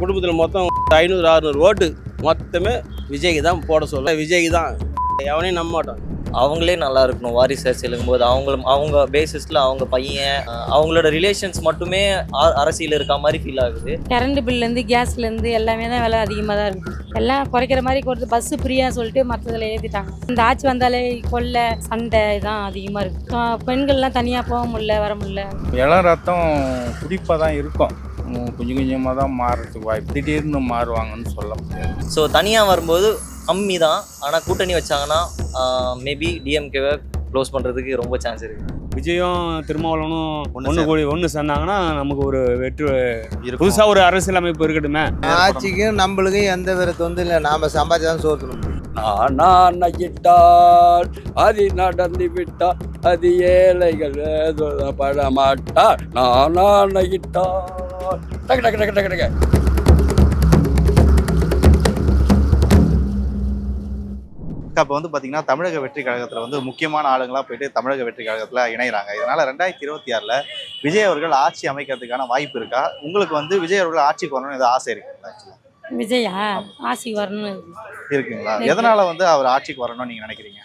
குடும்பத்தில் மொத்தம் ஐநூறு அறுநூறு ஓட்டு மொத்தமே விஜய்க்கு தான் போட சொல்ல விஜய்க்கு தான். எவனையும் நம்ப மாட்டோம் அவங்களே நல்லா இருக்கணும். வாரிசு அரசியலுங்கும் போது அவங்களும் அவங்க பேசிஸில் அவங்க பையன் அவங்களோட ரிலேஷன்ஸ் மட்டுமே அரசியல் இருக்க மாதிரி ஃபீல் ஆகுது. கரண்ட் பில்லேருந்து கேஸ்லேருந்து எல்லாமே தான் விலை அதிகமாக தான் இருக்குது எல்லாம் குறைக்கிற மாதிரி கொடுத்து பஸ்ஸு ஃப்ரீயாக சொல்லிட்டு மற்றதில் ஏற்றிட்டாங்க இந்த ஆட்சி வந்தாலே கொள்ளை சண்டை தான் அதிகமாக இருக்குது பெண்கள்லாம் தனியாக போக முடியல வர முடியல. இளம் ரத்தம் குடிப்பாக தான் இருக்கும். கொஞ்சம் கொஞ்சமாக தான் மாறுறதுக்கு வாய்ப்பு. திடீர்னு மாறுவாங்கன்னு சொல்ல முடியாது. ஸோ தனியாக வரும்போது கம்மி தான். ஆனால் கூட்டணி வச்சாங்கன்னா மேபி டிஎம்கேவை க்ளோஸ் பண்ணுறதுக்கு ரொம்ப சான்ஸ் இருக்குது விஜயும் திருமாவளவனும் ஒன்று கூடி ஒன்று சேர்ந்தாங்கன்னா நமக்கு ஒரு வெற்றி. புதுசாக ஒரு அரசியல் அமைப்பு இருக்கட்டுமே. ஆட்சிக்கும் நம்மளுக்கும் எந்த வித தொந்து இல்லை. நாம சம்பாதிச்சு தான் சோறு தின்ன முடியும். நான் நகிட்டால் அது நடந்து விட்டால் அது ஏழைகள் பட மாட்டார் நானா நகிட்டால் டக்கு டக்கு டக்கு டக்கு டக்கு. அக்கா, இப்ப வந்து பாத்தீங்கன்னா தமிழக வெற்றி கழகத்துல வந்து முக்கியமான ஆளுங்களா போயிட்டு தமிழக வெற்றி கழகத்துல இணையறாங்க. இதனால ரெண்டாயிரத்தி இருபத்தி ஆறுல விஜய் அவர்கள் ஆட்சி அமைக்கிறதுக்கான வாய்ப்பு இருக்கா? உங்களுக்கு வந்து விஜய் அவர்கள் ஆட்சிக்கு வரணும்னு ஏதாவது ஆசை இருக்குங்களா actually? விஜயா? ஆசைக்கு வரணும். இருக்குங்களா? இருக்கு. எதனால வந்து அவர் ஆட்சிக்கு வரணும்னு நீங்க நினைக்கிறீங்க?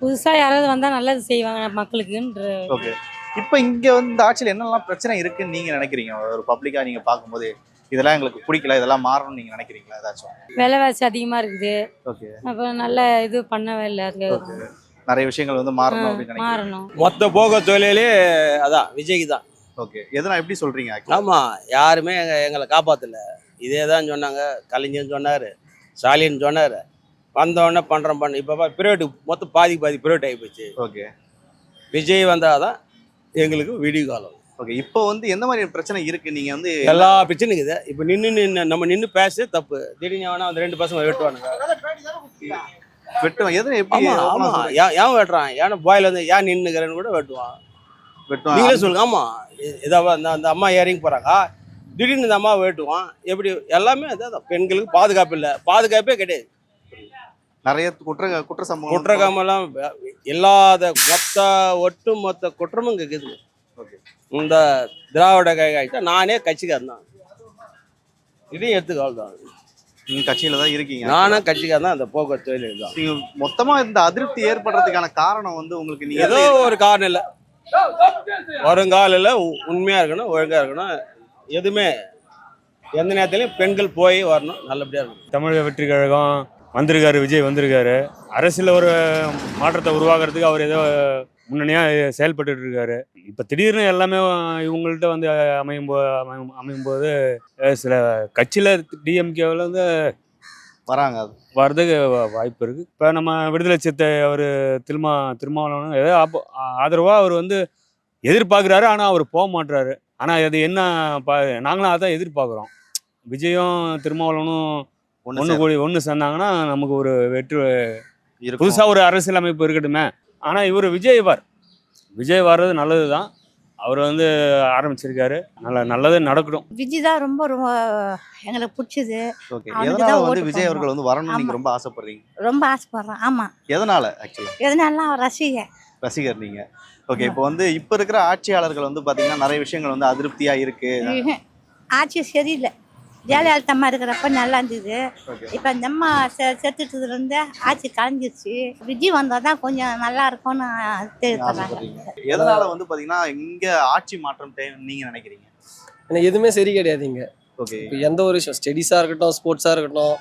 புதுசாக யாராவது வந்தால் நல்லது செய்வாங்க மக்களுக்குன்ற ஓகே. இப்போ இங்க வந்து ஆட்சியில் என்னெல்லாம் பிரச்சனை இருக்குன்னு நீங்க நினைக்கிறீங்க? ஒரு பப்ளிக்கா நீங்க பார்க்கும்போது இதெல்லாம் எங்களுக்கு பிடிக்கல இதெல்லாம் மாறணும்னு நீங்க நினைக்கிறீங்களா ஏதாச்சும்? விலைவாசி அதிகமாக இருக்குது. ஓகே. அப்போ நல்ல இது பண்ணவே இல்லை அதுக்கு ஓகே. நிறைய விஷயங்கள் வந்து மாறணும் அப்படின்னு மொத்த போக தொழிலே அதான் விஜய்க்கு தான். ஓகே. எதனா எப்படி சொல்றீங்க? actually? ஆமாம் யாருமே எங்க எங்களை காப்பாற்றல இதே தான் சொன்னாங்க கலைஞன் சொன்னார் ஸ்டாலின் சொன்னார். வந்தோடனே பண்ணுறோம் பண்ண இப்போ பிரைவேட்டு மொத்தம் பாதி பாதி பிரைவேட் ஆகி போச்சு. ஓகே. விஜய் வந்தால் தான் எங்களுக்கு விடிய காலம். ஓகே இப்போ வந்து எந்த மாதிரி பிரச்சனை இருக்கு? நீங்க வந்து எல்லா பிரச்சனையும் இருக்குது இப்போ நின்று நின்று நம்ம நின்று பேச தப்பு. திடீர்னு வேணா அந்த ரெண்டு பசங்க வெட்டுவானுங்க. வெட்டுவான். எதுவும் எப்படி ஆமா? ஏன் ஏன் வெட்டுறான்? ஏன்னா பாயில் வந்து ஏன் நின்னுக்கிறேன்னு கூட வெட்டுவான். வெட்டுவான். நீங்களே சொல்லுங்க ஆமா. இ- இதாவா அந்த அந்த அம்மா இறங்கி போறாங்க. திடீர்னு இந்த அம்மா வெட்டுவான். எப்படி எல்லாமே அதான். பெண்களுக்கு பாதுகாப்பு இல்லை. பாதுகாப்பே கிடையாது. நிறைய குற்ற குற்ற சம்பவம் குற்றகாமெல்லாம் இல்லாத மொத்த ஒட்டு மொத்த குற்றமும் இங்கே இருக்குது ஓகே. இந்த திராவிட கைகாய்ச்சா நானே கட்சிக்காரன் தான். இதையும் எடுத்துக்கால் தான் நீங்க கட்சியில தான் இருக்கீங்க. நானும் கட்சிக்காரன் தான் அந்த போக்குவரத்து தொழில் தான். நீங்க மொத்தமா இந்த அதிருப்தி ஏற்படுறதுக்கான காரணம் வந்து உங்களுக்கு நீங்க ஏதோ ஒரு காரணம் இல்லை. வருங்காலில் உண்மையாக இருக்கணும் ஒழுங்காக இருக்கணும். எதுவுமே எந்த நேரத்துலையும் பெண்கள் போய் வரணும் நல்லபடியாக இருக்கணும். தமிழக வெற்றி கழகம் வந்திருக்காரு விஜய் வந்திருக்காரு. அரசியலில் ஒரு மாற்றத்தை உருவாக்குறதுக்கு அவர் ஏதோ முன்னணியாக செயல்பட்டுட்டு இருக்காரு. இப்போ திடீர்னு எல்லாமே இவங்கள்ட்ட வந்து அமையும் போ அமையும் அமையும் போது சில கட்சியில் டிஎம்கேவில் வந்து வராங்க வர்றதுக்கு வாய்ப்பு இருக்குது இப்போ நம்ம விடுதலை சித்தை அவர் திருமா திருமாவளவன் ஏதோ ஆப்போ ஆதரவாக அவர் வந்து எதிர்பார்க்குறாரு ஆனால் அவர் போக மாட்றாரு. ஆனால் அது என்ன பா நாங்களும் அதான் எதிர்பார்க்குறோம். விஜயும் திருமாவளவனும் ஒன்று கூடி ஒன்று சேர்ந்தாங்கன்னா நமக்கு ஒரு வெற்றி. புதுசாக ஒரு அரசியல் அமைப்பு இருக்கட்டுமே. ஆனால் இவர் விஜய் வார் விஜய் வர்றது நல்லது தான் அவர் வந்து ஆரம்பிச்சிருக்காரு. நல்ல நல்லது நடக்கட்டும். விஜய் தான் ரொம்ப ரொம்ப எங்களுக்கு பிடிச்சது. எதனால தான் வந்து விஜய் அவர்கள். வந்து வரணும்னு நீங்க. ரொம்ப ஆசைப்படுறீங்க? ரொம்ப ஆசைப்படுறேன். ஆமாம் எதனால ஆக்சுவலா எதனால ரசிகன் ரசிகர் நீங்க. ஓகே இப்போ வந்து இப்ப இருக்கிற ஆட்சியாளர்கள் வந்து பாத்தீங்கன்னா நிறைய விஷயங்கள் வந்து அதிருப்தியா இருக்கு. ஆட்சி சரியில்லை. ஜெயலலிதா அம்மா இருக்கிறப்ப நல்லா இருந்தது. இப்போ இந்த அம்மா செ செத்துட்டதுலேருந்து ஆட்சி கலைஞ்சிருச்சு. விஜய் வந்தால் தான் கொஞ்சம் நல்லா இருக்கும்னு தெரிவிக்கிறாங்க எதனால வந்து பாத்தீங்கன்னா இங்க ஆட்சி மாற்றம் தேவை நீங்க நினைக்கிறீங்க? எனக்கு எதுவுமே சரி கிடையாது இங்க ஓகே இப்போ எந்த ஒரு விஷயம் ஸ்டடீஸாக இருக்கட்டும் ஸ்போர்ட்ஸாக இருக்கட்டும்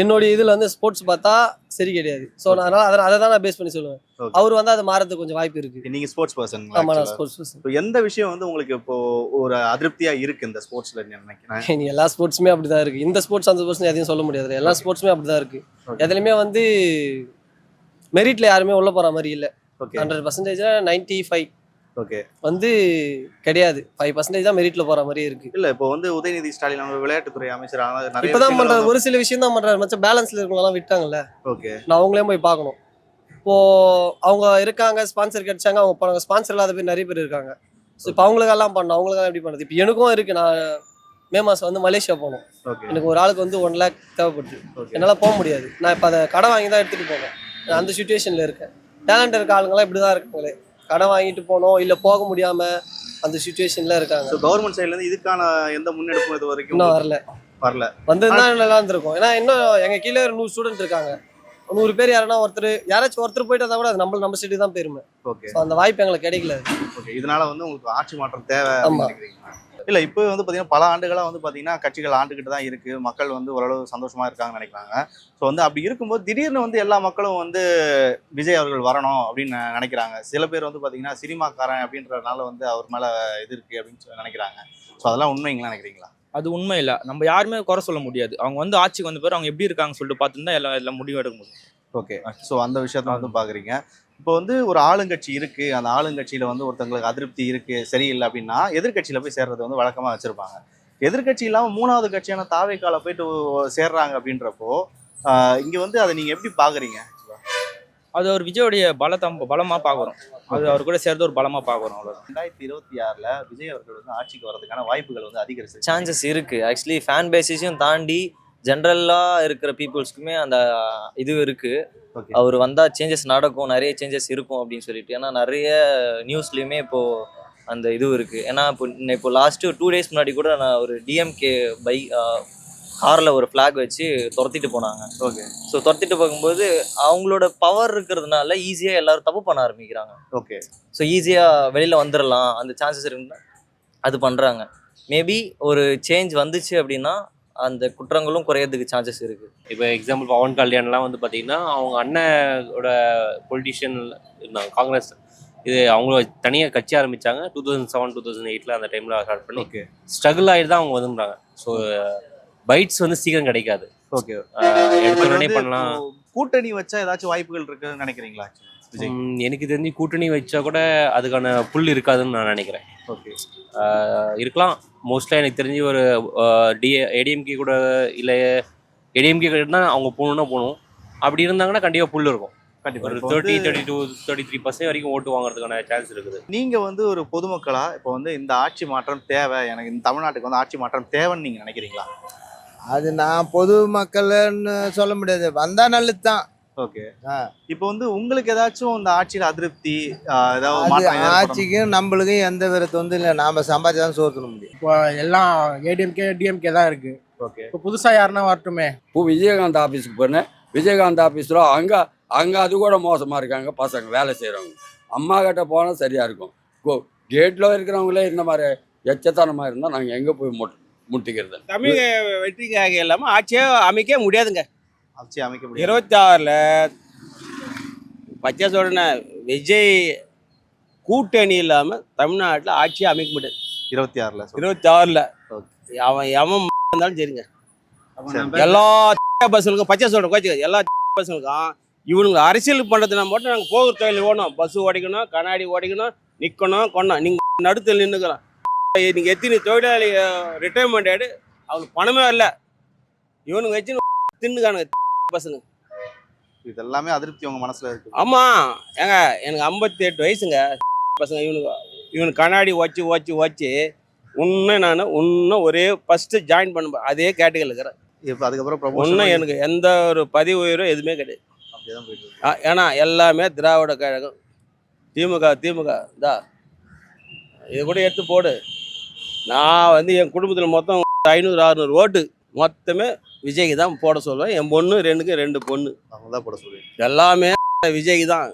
என்னுடைய இதில் வந்து ஸ்போர்ட்ஸ் பார்த்தா சரி கிடையாது. ஸோ நான் அதனால அதை அதை தான் நான் பேஸ் பண்ணி சொல்லுவேன். அவர் வந்து அது மாறதுக்கு கொஞ்சம் வாய்ப்பு இருக்கு. நீங்க ஸ்போர்ட்ஸ் பர்சன் ஆமா நான் ஸ்போர்ட்ஸ் பர்சன் இப்போ எந்த விஷயம் வந்து உங்களுக்கு இப்போ ஒரு அதிருப்தியா இருக்கு இந்த ஸ்போர்ட்ஸ்ல நினைக்கிறேன் எல்லா ஸ்போர்ட்ஸுமே அப்படிதான் இருக்கு. இந்த ஸ்போர்ட்ஸ் அந்த ஸ்போர்ட்ஸ் எதையும் சொல்ல முடியாது. எல்லா ஸ்போர்ட்ஸுமே அப்படிதான் இருக்கு. Okay. எதுலையுமே வந்து மெரிட்ல யாருமே உள்ள போற மாதிரி இல்லை. Okay hundred percentage ninety five okay வந்து கிடையாது. ஃபைவ் பர்சன்டேஜ் தான் மெரிட்ல போற மாதிரி இருக்கு. இல்ல இப்போ வந்து உதயநிதி ஸ்டாலின் அவங்க விளையாட்டுத்துறை அமைச்சர் இப்பதான் பண்றாரு. ஒரு சில விஷயம் தான் பண்றாரு. மச்சம் பேலன்ஸ்ல இருக்கவங்களாம் விட்டாங்கல்ல. ஓகே நான் அவங்களே போய் பார்க்கணும். இப்போ அவங்க இருக்காங்க ஸ்பான்சர் கிடைச்சாங்க அவங்க போனாங்க. ஸ்பான்சர் இல்லாத பேர் நிறைய பேர் இருக்காங்க. ஸோ இப்போ அவங்களுக்கெல்லாம் பண்ணணும். அவங்களுக்கெல்லாம் எப்படி பண்ணுறது இப்போ எனக்கும் இருக்கு. நான் மே மாதம் வந்து மலேசியா போகணும். எனக்கு ஒரு ஆளுக்கு வந்து ஒன் லேக் தேவைப்படுது. என்னால் போக முடியாது. நான் இப்போ அதை கடை வாங்கி தான் எடுத்துகிட்டு போவேன். நான் அந்த சுச்சுவேஷனில் இருக்கேன். டேலண்ட் இருக்க ஆளுங்களாம் இப்படி தான் இருக்காங்களே. கடன் வாங்கிட்டு போனோம் இல்லை போக முடியாமல் அந்த சுச்சுவேஷனில் இருக்காங்க. ஸோ கவர்மெண்ட் சைடுல இருந்து இதுக்கான எந்த முன்னெடுப்பும் இது வரைக்கும் இன்னும் வரல. வரல. வந்திருந்தா நல்லா இருந்திருக்கும். ஏன்னா இன்னும் எங்க கீழே ஒரு நூறு ஸ்டூடெண்ட் இருக்காங்க. நூறு பேர் யாருன்னா ஒருத்தர் யாராச்சும் ஒருத்தர் போயிட்டு கூட அது நம்ம நம்ம சைடு தான் பெருமை. ஓகே அந்த வாய்ப்பு எங்களுக்கு கிடைக்கல. ஓகே இதனால வந்து உங்களுக்கு ஆட்சி மாற்றம் தேவை ஆமா. இல்ல இப்போ வந்து பாத்தீங்கன்னா பல ஆண்டுகளா வந்து பாத்தீங்கன்னா கட்சிகள் ஆண்டுகிட்டு தான் இருக்கு. மக்கள் வந்து ஓரளவு சந்தோஷமா இருக்காங்கன்னு நினைக்கிறாங்க. ஸோ வந்து அப்படி இருக்கும்போது திடீர்னு வந்து எல்லா மக்களும் வந்து விஜய் அவர்கள் வரணும் அப்படின்னு நினைக்கிறாங்க. சில பேர் வந்து பாத்தீங்கன்னா சினிமாக்காரன் அப்படின்றதுனால வந்து அவர் மேல இது இருக்கு அப்படின்னு சொல்லி நினைக்கிறாங்க. ஸோ அதெல்லாம் உண்மைங்களா நினைக்கிறீங்களா? அது உண்மை இல்லை. நம்ம யாருமே குறை சொல்ல முடியாது. அவங்க வந்து ஆட்சிக்கு வந்த பிறகு அவங்க எப்படி இருக்காங்கன்னு சொல்லிட்டு பார்த்துட்டு தான் எல்லாம் எல்லாம் முடிவு எடுக்க முடியும். ஓகே. ஸோ அந்த விஷயத்த வந்து பாக்குறீங்க. இப்போ வந்து ஒரு ஆளுங்கட்சி இருக்கு. அந்த ஆளுங்கட்சியில வந்து ஒருத்தங்களுக்கு அதிருப்தி இருக்கு சரியில்லை அப்படின்னா எதிர்க்கட்சியில போய் சேர்றது வந்து வழக்கமா வச்சிருப்பாங்க. எதிர்க்கட்சி இல்லாம மூணாவது கட்சியான தாவேக்கால போயிட்டு சேர்றாங்க அப்படின்றப்போ இங்க வந்து அதை நீங்க எப்படி பாக்குறீங்க? அது ஒரு விஜயோடைய பலத்தை பலமாக பார்க்குறோம் அது அவர் கூட சேர்ந்து ஒரு பலமாக பார்க்குறோம் அவ்வளோதான் ரெண்டாயிரத்தி இருபத்தி ஆறுல விஜய் அவர்கள் வந்து ஆட்சிக்கு வர்றதுக்கான வாய்ப்புகள் வந்து அதிகரிச்சு சான்சஸ் இருக்குது ஆக்சுவலி ஃபேன் பேசிஸையும் தாண்டி ஜென்ரலாக இருக்கிற பீப்புள்ஸ்க்குமே அந்த இது இருக்குது அவர் வந்தால் சேஞ்சஸ் நடக்கும் நிறைய சேஞ்சஸ் இருக்கும் அப்படின்னு சொல்லிட்டு. ஏன்னா நிறைய நியூஸ்லேயுமே இப்போது அந்த இது இருக்குது ஏன்னா இப்போ இன்ன- இப்போ லாஸ்ட்டு டூ டேஸ் முன்னாடி கூட நான் ஒரு டிஎம்கே பை காரில் ஒரு ஃப்ளாக் வச்சு துரத்திட்டு போனாங்க. ஓகே ஸோ துரத்திட்டு போகும்போது அவங்களோட பவர் இருக்கிறதுனால ஈஸியாக எல்லாரும் தப்பு பண்ண ஆரம்பிக்கிறாங்க. ஓகே ஸோ ஈஸியாக வெளியில் வந்துடலாம் அந்த சான்சஸ் இருந்தால் அது பண்ணுறாங்க மேபி ஒரு சேஞ்ச் வந்துச்சு அப்படின்னா அந்த குற்றங்களும் குறையறதுக்கு சான்சஸ் இருக்குது இப்போ எக்ஸாம்பிள் பவன் கல்யாண்லாம் வந்து பார்த்தீங்கன்னா அவங்க அண்ணனோட பொலிட்டிஷியன் இருந்தாங்க காங்கிரஸ் இது அவங்க தனியாக கட்சி ஆரம்பிச்சாங்க. Two thousand seven two thousand எயிட்டில் அந்த டைமில் ஸ்டார்ட் பண்ணி ஓகே ஸ்ட்ரகிள் ஆகிட்டு தான் அவங்க வந்துருந்தாங்க. ஸோ பைட்ஸ் வந்து சீக்கிரம் கிடைக்காது. ஓகே. பண்ணலாம். கூட்டணி வச்சா ஏதாச்சும் வாய்ப்புகள் இருக்குன்னு நினைக்கிறீங்களா எனக்கு தெரிஞ்சு கூட்டணி வச்சா கூட அதுக்கான புல் இருக்காதுன்னு நான் நினைக்கிறேன். ஓகே. இருக்கலாம். மோஸ்ட்லாக எனக்கு தெரிஞ்சு ஒரு டி ஏடிஎம்கே கூட இல்லை ஏடிஎம்கே கூட தான் அவங்க போகணுன்னா போகணும். அப்படி இருந்தாங்கன்னா கண்டிப்பாக புல் இருக்கும். கண்டிப்பா. ஒரு thirty thirty two thirty three percent வரைக்கும் ஓட்டு வாங்குறதுக்கான சான்ஸ் இருக்குது. நீங்க வந்து ஒரு பொதுமக்களா இப்போ வந்து இந்த ஆட்சி மாற்றம் தேவை எனக்கு இந்த தமிழ்நாட்டுக்கு வந்து ஆட்சி மாற்றம் தேவைன்னு நீங்க நினைக்கிறீங்களா? அது நான் பொது மக்கள்னு சொல்ல முடியாது. வந்தா நல்லது தான் ஓகே. இப்போ வந்து உங்களுக்கு ஏதாச்சும் இந்த ஆட்சியில அதிருப்தி ஏதாவது? ஆட்சிக்கும் நம்மளுக்கும் எந்த வித தொந்து இல்லை. நாம சம்பாதிச்சு தான் சோறு தின்ன முடியும். இப்போ எல்லாம் ஏடிஎம்கே டிஎம்கே தான் இருக்கு. ஓகே. இப்போ புதுசா யாருன்னா வரட்டுமே? இப்போ விஜயகாந்த் ஆஃபீஸுக்கு போனேன். விஜயகாந்த் ஆஃபீஸில் அங்கே அங்கே அது கூட மோசமாக இருக்காங்க. பசங்க வேலை செய்கிறவங்க அம்மா கிட்ட போனால் சரியாக இருக்கும். கோ கேட்டில் இருக்கிறவங்களே இந்த மாதிரி எச்சத்தனமாக இருந்தால் நாங்கள் எங்கே போய் முட் முட்டிக்கிறது தமிழக வெற்றிக்காக இல்லாமல் ஆட்சியே அமைக்க முடியாதுங்க. ஆட்சி அமைக்க முடியும் இருபத்தி ஆறில் பச்சை சொல்றேன் விஜய் கூட்டணி இல்லாமல் தமிழ்நாட்டில் ஆட்சியே அமைக்க முடியாது. இருபத்தி ஆறுல இருபத்தி ஆறில் அவன் எவன் இருந்தாலும் சரிங்க. எல்லா பஸ்ஸுகளுக்கும் பச்சை சொல்கிறேன் கோச்சு எல்லா பஸ்ஸுகளுக்கும் இவனுங்க அரசியல் பண்ணுறதுனா மட்டும் நாங்கள் போகிற தொழில் ஓடணும் பஸ் ஓடிக்கணும் கண்ணாடி ஓடிக்கணும் நிற்கணும் கொண்டோம் நீங்கள் நடுத்தில் நின்றுக்கலாம் நீங்கள் எத்தனை தொழிலாளி ரிட்டைர்மெண்ட் ஆகிடு அவங்களுக்கு பணமே இல்லை இவனுங்க வச்சு தின்னுக்கானுங்க பசங்க. இது எல்லாமே அதிருப்தி உங்க மனசுல இருக்கு. ஆமாம் ஏங்க எனக்கு ஐம்பத்தி எட்டு வயசுங்க. பசங்க இவனுக்கு இவனுக்கு கண்ணாடி வச்சு வச்சு வச்சு இன்னும் நான் இன்னும் ஒரே ஃபஸ்ட்டு ஜாயின் பண்ண அதே கேட்டகரியில் இருக்கிறேன். இப்போ அதுக்கப்புறம் ப்ரமோஷன் எனக்கு எந்த ஒரு பதிவு உயரோ எதுவுமே கிடையாது. ஏன்னா எல்லாமே திராவிட கழகம். திமுக திமுக தா இது கூட எடுத்து போடு. நான் வந்து என் குடும்பத்தில் மொத்தம் ஐநூறு அறுநூறு ஓட்டு. மொத்தமே விஜய்க்கு தான் போட சொல்லுவேன் என் பொண்ணு ரெண்டுக்கு ரெண்டு பொண்ணு. அவங்க தான் போட சொல்லி எல்லாமே விஜய்க்கு தான்.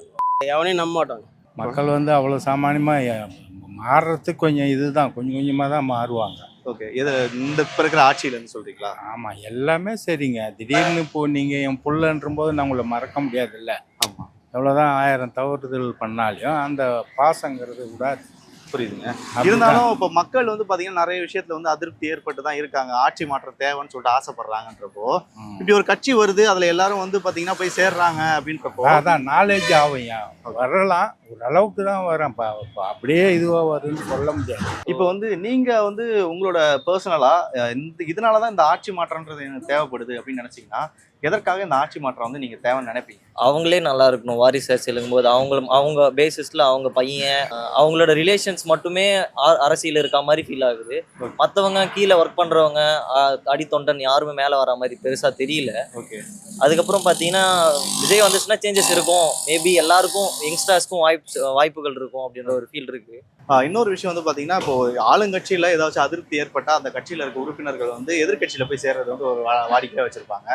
எவனையும் நம்ப மாட்டாங்க. மக்கள் வந்து அவ்வளோ சாமானியமாக மாறுறதுக்கு கொஞ்சம் இதுதான். கொஞ்சம் கொஞ்சமாக தான் மாறுவாங்க. ஓகே. இது இந்த இப்ப இருக்கிற ஆட்சியிலன்னு சொல்றீங்களா? ஆமாம் எல்லாமே சரிங்க. திடீர்னு இப்போ நீங்கள் என் புள்ளன்ற போது நான் உங்களை மறக்க முடியாதுல்ல. ஆமா. எவ்வளோதான் ஆயிரம் தவறுதல் பண்ணாலும் அந்த பாசங்கிறது கூட புரியுதுங்க. இருந்தாலும் இப்போ மக்கள் வந்து பாத்தீங்கன்னா நிறைய விஷயத்துல வந்து அதிருப்தி ஏற்பட்டு தான் இருக்காங்க. ஆட்சி மாற்றம் தேவைன்னு சொல்லிட்டு ஆசைப்படுறாங்கன்றப்போ இப்படி ஒரு கட்சி வருது அதுல எல்லாரும் வந்து பாத்தீங்கன்னா போய் சேர்றாங்க அப்படின்றப்போ அதான் நாலேஜ் ஆகும் வரலாம் ஓரளவுக்கு தான் வரேன் அப்படியே இதுவாக வருதுன்னு சொல்ல முடியாது. இப்போ வந்து நீங்க வந்து உங்களோட பர்சனலா இந்த இதனால தான் இந்த ஆட்சி மாற்றம்ன்றது எனக்கு தேவைப்படுது அப்படின்னு நினைச்சீங்கன்னா எதற்காக இந்த ஆட்சி மாற்றம் வந்து நீங்க தேவைன்னு நினைப்பீங்க? அவங்களே நல்லா இருக்கணும். வாரிசு அரசியலுங்கும் போது அவங்க அவங்க பேசிஸில் அவங்க பையன் அவங்களோட ரிலேஷன்ஸ் மட்டுமே அரசியல் இருக்க மாதிரி ஃபீல் ஆகுது. மற்றவங்க கீழே ஒர்க் பண்ணுறவங்க அடித்தொண்டன் யாருமே மேலே வர மாதிரி பெருசாக தெரியல. அதுக்கப்புறம் பார்த்தீங்கன்னா விஜய் வந்துச்சுன்னா சேஞ்சஸ் இருக்கும். மேபி எல்லாருக்கும் யங்ஸ்டர்ஸ்க்கும் வாய்ப்பு வாய்ப்புகள் இருக்கும் அப்படின்ற ஒரு ஃபீல் இருக்கு. இன்னொரு விஷயம் வந்து பாத்தீங்கன்னா இப்போ ஆளுங்கட்சியில ஏதாச்சும் அதிருப்தி ஏற்பட்டா அந்த கட்சியில இருக்க உறுப்பினர்கள் வந்து எதிர்க்கட்சியில போய் சேர்றது வந்து ஒரு வா- வாடிக்கையா வச்சிருப்பாங்க.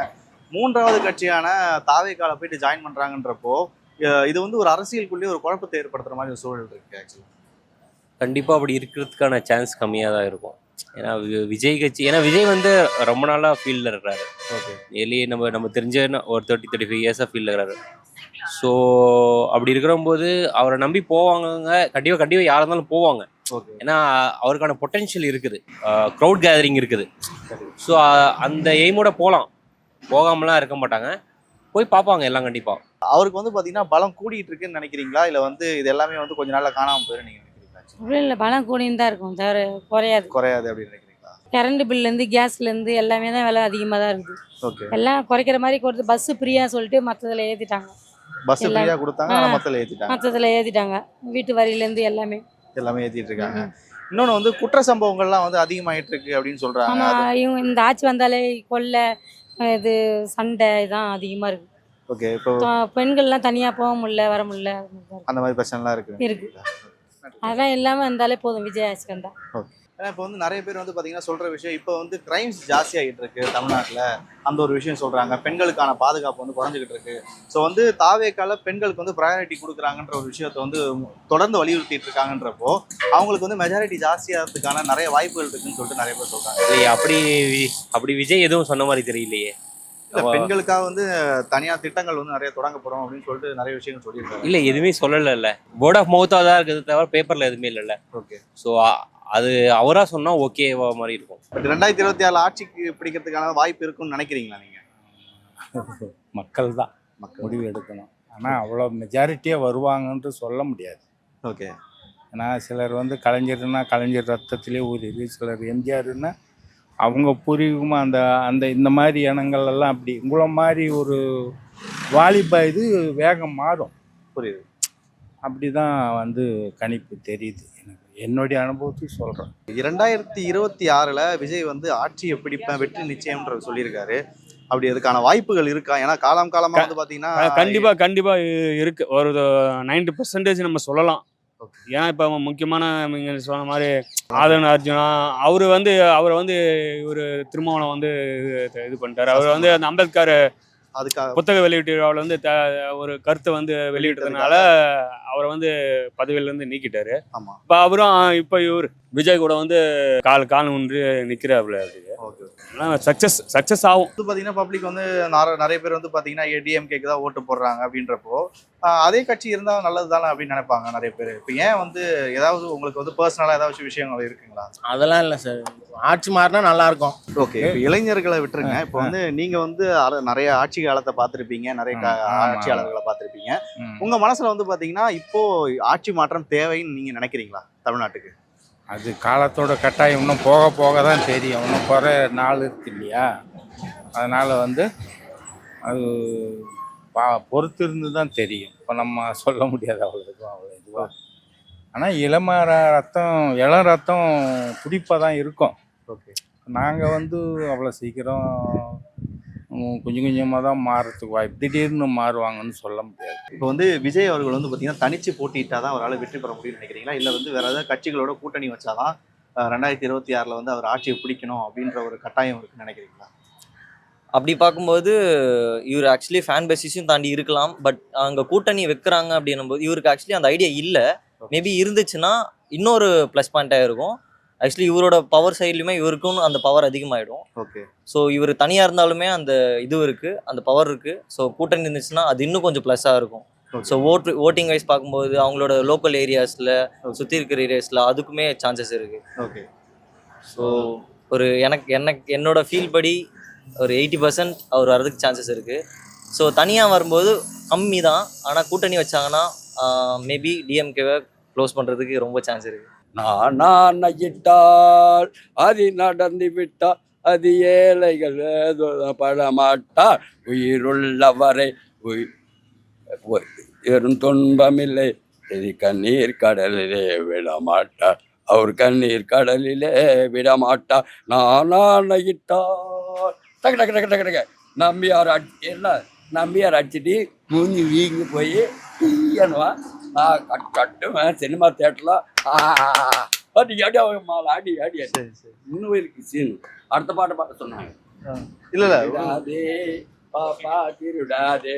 மூன்றாவது கட்சியான தாவேக்கால போயிட்டு ஜாயின் பண்றாங்கன்றப்போ அஹ் இது வந்து ஒரு அரசியலுக்குள்ளேயே ஒரு குழப்பத்தை ஏற்படுத்துற மாதிரி ஒரு சூழல் இருக்கு ஆக்சுவலி கண்டிப்பாக அப்படி இருக்கிறதுக்கான சான்ஸ் கம்மியாக தான் இருக்கும். ஏன்னா விஜய் கட்சி ஏன்னா விஜய் வந்து ரொம்ப நாளாக ஃபீல்டில் இருக்கிறாரு ஓகே. டெய்லி நம்ம நம்ம தெரிஞ்ச ஒரு தேர்ட்டி தேர்ட்டி ஃபைவ் இயர்ஸாக ஃபீல்டில் இருக்கிறாரு ஸோ அப்படி இருக்கிறபோது அவரை நம்பி போவாங்க கண்டிப்பாக கண்டிப்பாக யாராக இருந்தாலும் போவாங்க. ஓகே. ஏன்னா அவருக்கான பொட்டென்ஷியல் இருக்குது. க்ரௌட் கேதரிங் இருக்குது. ஸோ அந்த எய்மோட போகலாம் போகாமலாம் இருக்க மாட்டாங்க. போய் பார்ப்பாங்க எல்லாம் கண்டிப்பாக அவருக்கு வந்து பாத்தீங்கன்னா பலம் கூடிட்டு இருக்குன்னு நினைக்கிறீங்களா? இல்ல வந்து இது எல்லாமே வந்து கொஞ்ச நாள்ல காணாம போயிடும் நீங்க நினைக்கிறீங்களா அப்படி இல்லை பலம் கூடின்னு தான் இருக்கும் தவிர குறையாது. குறையாது அப்படின்னு நினைக்கிறீங்களா? கரண்ட் பில்லேருந்து கேஸ்லேருந்து எல்லாமே தான் விலை அதிகமாக தான் இருக்குது. ஓகே. எல்லாம் குறைக்கிற மாதிரி கொடுத்து பஸ்ஸு ஃப்ரீயாக சொல்லிட்டு மற்றதில் ஏற்றிட்டாங்க பஸ் எல்லாம். ஃப்ரீயா கொடுத்தாங்க ஆனா ஆ. மொத்தல ஏத்திட்டாங்க. மற்றதில் ஏற்றிட்டாங்க வீட்டு வரியிலேருந்து எல்லாமே. எல்லாமே ஏத்திட்டு இருக்காங்க. இன்னொன்று வந்து குற்ற சம்பவங்கள்லாம் வந்து அதிகமாயிட்டு இருக்கு அப்படின்னு ஆமாம் இவங்க இந்த ஆட்சி வந்தாலே கொள்ளை இது சண்டை இதான் அதிகமாக இருக்குது ஓகே இப்போ பெண்கள்லாம் தனியாக போக முடியல வர முடியல. அந்த மாதிரி பிரச்சனைலாம் இருக்கு. இருக்கு. அதெல்லாம் இல்லாமல் இருந்தாலே போதும் விஜய் வந்தா ஏன்னா இப்போ வந்து நிறைய பேர் வந்து பார்த்தீங்கன்னா சொல்ற விஷயம் இப்போ வந்து கிரைம்ஸ் ஜாஸ்தி ஆகிட்டு இருக்கு தமிழ்நாட்டில். அந்த ஒரு விஷயம் சொல்றாங்க. பெண்களுக்கான பாதுகாப்பு வந்து குறைஞ்சிக்கிட்டு இருக்கு. ஸோ வந்து தாவேக்கால பெண்களுக்கு வந்து ப்ரையாரிட்டி கொடுக்குறாங்கன்ற ஒரு விஷயத்தை வந்து தொடர்ந்து வலியுறுத்திட்டு இருக்காங்கன்றப்போ அவங்களுக்கு வந்து மெஜாரிட்டி ஜாஸ்தியாகிறதுக்கான நிறைய வாய்ப்புகள் இருக்குன்னு சொல்லிட்டு நிறைய பேர் சொல்றாங்க. இல்லையே அப்படி அப்படி விஜய் எதுவும் சொன்ன மாதிரி தெரியலையே. இல்ல பெண்களுக்காக வந்து தனியார் திட்டங்கள் வந்து நிறைய தொடங்க போறோம் அப்படின்னு சொல்லிட்டு நிறைய விஷயங்கள் சொல்லியிருக்காங்க. இல்லை எதுவுமே சொல்லலைல்ல. போர்ட் ஆஃப் மவுத்தாக தான் இருக்குது தவிர பேப்பரில் எதுவுமே இல்லைல்ல. ஓகே ஸோ அது அவராக சொன்னால் ஓகேவா மாதிரி இருக்கும். பட் ரெண்டாயிரத்தி இருபத்தி ஆறு ஆட்சிக்கு பிடிக்கிறதுக்கான வாய்ப்பு இருக்குன்னு நினைக்கிறீங்களா நீங்க? மக்கள் தான். முடிவு எடுக்கணும். ஆனால் அவ்வளோ மெஜாரிட்டியாக வருவாங்கன்ட்டு சொல்ல முடியாது. ஓகே ஏன்னா சிலர் வந்து கலைஞர்னா கலைஞர் ரத்தத்திலே ஊறிது சிலர் எம்ஜிஆர்னா அவங்க பூர்வீகமாக அந்த அந்த இந்த மாதிரி இனங்கள் எல்லாம் அப்படி. உங்களை மாதிரி ஒரு வாலிப இது வேகம் மாறும். புரியுது. அப்படி தான் வந்து கணிப்பு தெரியுது எனக்கு. என்னுடைய அனுபவத்தையும் சொல்கிறேன் இரண்டாயிரத்தி இருபத்தி ஆறுல விஜய் வந்து ஆட்சியை பிடிப்பேன் வெற்றி நிச்சயம்ன்ற சொல்லியிருக்காரு. அப்படி அதுக்கான வாய்ப்புகள் இருக்கா? ஏன்னா காலம் காலமா வந்து பாத்தீங்கன்னா அஹ் கண்டிப்பா கண்டிப்பா இ- இருக்கு. ஒரு நைன்டி பர்சன்டேஜ் நம்ம சொல்லலாம். ஏன்னா இப்போ முக்கியமான நீங்க சொன்ன மாதிரி ஆதவன் அர்ஜுனா அவர் வந்து அவரை வந்து இவர் திருமாவளம் வந்து இது- பண்ணிட்டாரு. அவர் வந்து அந்த அம்பேத்கர் அதுக்காக புத்தக வெளியீட்டு விழாவில் வந்து த ஒரு கருத்தை வந்து வெளியிட்டதுனால அவரை வந்து பதவியிலேருந்து நீக்கிட்டாரு. ஆமா. இப்போ அவரும் இப்போ இவர் விஜய் கூட வந்து கால் கால் ஒன்று நிற்கிறாப்புல ஆனால் சக்ஸஸ் சக்ஸஸ் ஆகும். வந்து பாத்தீங்கன்னா பப்ளிக் வந்து நற- நிறைய பேர் வந்து பாத்தீங்கன்னா ஏடிஎம்கேக்கு தான் ஓட்டு போடுறாங்க அப்படின்றப்போ அதே கட்சி இருந்தா நல்லது தானே அப்படின்னு நினைப்பாங்க நிறைய பேர். இப்போ ஏன் வந்து ஏதாவது உங்களுக்கு வந்து பர்சனலா ஏதாச்சும் விஷயங்கள் இருக்குங்களா? அதெல்லாம் இல்லை சார். ஆட்சி மாறினா நல்லா இருக்கும் ஓகே இப்போ இளைஞர்களை விட்டுருங்க. இப்போ வந்து நீங்க வந்து நிறைய ஆட்சி காலத்தை பார்த்துருப்பீங்க நிறைய. ஆட்சியாளர்களை பார்த்துருப்பீங்க. ம். உங்க மனசுல வந்து பாத்தீங்கன்னா இப்போ ஆட்சி மாற்றம் தேவைன்னு நீங்க நினைக்கிறீங்களா தமிழ்நாட்டுக்கு? அது காலத்தோட கட்டாயம் இன்னும் போக போக தான் தெரியும். இன்னும் குறை நாள் இருக்கு இல்லையா? அதனால் வந்து அது பா பொறுத்து இருந்து தான் தெரியும். இப்போ நம்ம சொல்ல முடியாது அவ்வளோ இதுவாக அவ்வளோ இதுவாக ஆனால் இளம ரத்தம் இளம் ரத்தம் துடிப்பாக தான் இருக்கும். ஓகே. நாங்கள் வந்து அவ்வளோ சீக்கிரம் கொஞ்சம் கொஞ்சமாக தான் மாறுறதுக்கு வாய்ப்பு திடீர்னு மாறுவாங்கன்னு சொல்ல முடியாது. இப்போ வந்து விஜய் அவர்கள் வந்து பார்த்தீங்கன்னா தனிச்சு போட்டியிட்டா தான் அவரால் வெற்றி பெற முடியும்னு நினைக்கிறீங்களா? இல்லை வந்து வேற ஏதாவது கட்சிகளோட கூட்டணி வச்சாதான் அஹ், ரெண்டாயிரத்தி இருபத்தி ஆறில் வந்து அவர் ஆட்சியை பிடிக்கணும் அப்படின்ற ஒரு கட்டாயம் இருக்குன்னு நினைக்கிறீங்களா? அப்படி பார்க்கும்போது இவர் ஆக்சுவலி ஃபேன் பேசிஸும் தாண்டி இருக்கலாம். பட் அங்கே கூட்டணி வைக்கிறாங்க அப்படின்னும் போது இவருக்கு ஆக்சுவலி அந்த ஐடியா இல்லை. மேபி இருந்துச்சுன்னா இன்னொரு ப்ளஸ் பாயிண்ட்டாக இருக்கும். ஆக்சுவலி இவரோட பவர் சைட்லையுமே இவருக்கும் அந்த பவர் அதிகமாகிடும் ஓகே ஸோ இவர் தனியாக இருந்தாலுமே அந்த இது இருக்குது அந்த பவர் இருக்குது ஸோ கூட்டணி இருந்துச்சுன்னா அது இன்னும் கொஞ்சம் ப்ளஸ்ஸாக இருக்கும். ஸோ ஓட்டு ஓட்டிங் வைஸ் பார்க்கும்போது அவங்களோட லோக்கல் ஏரியாஸில் சுற்றி இருக்கிற ஏரியாஸில் அதுக்குமே சான்சஸ் இருக்குது ஓகே ஸோ ஒரு எனக்கு எனக்கு என்னோட ஃபீல் படி ஒரு எயிட்டி பர்சன்ட் அவர் வர்றதுக்கு சான்சஸ் இருக்குது ஸோ தனியாக வரும்போது கம்மி தான். ஆனால் கூட்டணி வச்சாங்கன்னா மேபி டிஎம்கேவை க்ளோஸ் பண்ணுறதுக்கு ரொம்ப சான்ஸ் இருக்குது நானா நயிட்டால் அது நடந்து விட்டால் அது ஏழைகள் படமாட்டார் உயிருள்ளவரை உய்- பெரும் துன்பமில்லை இது கண்ணீர் கடலிலே விடமாட்டார் அவர் கண்ணீர் கடலிலே விடமாட்டார் நானா நகிட்டார் டக்கு டக்கு டக்கு டக்கு டக்கு. நம்பியார் அடி என்ன? நம்பியார் அடிச்சுட்டு மூஞ்சி வீங்கி போய் என்னவா நான் கட் கட்டுவேன் சினிமா தேட்டரில் அடி அவங்க மாலை அடி அடி அடி. இன்னும் இருக்கு சீன் அடுத்த பாட்டை பார்க்க சொன்னாங்க. இல்ல இல்ல. திருடாதே பாப்பா திருடாதே.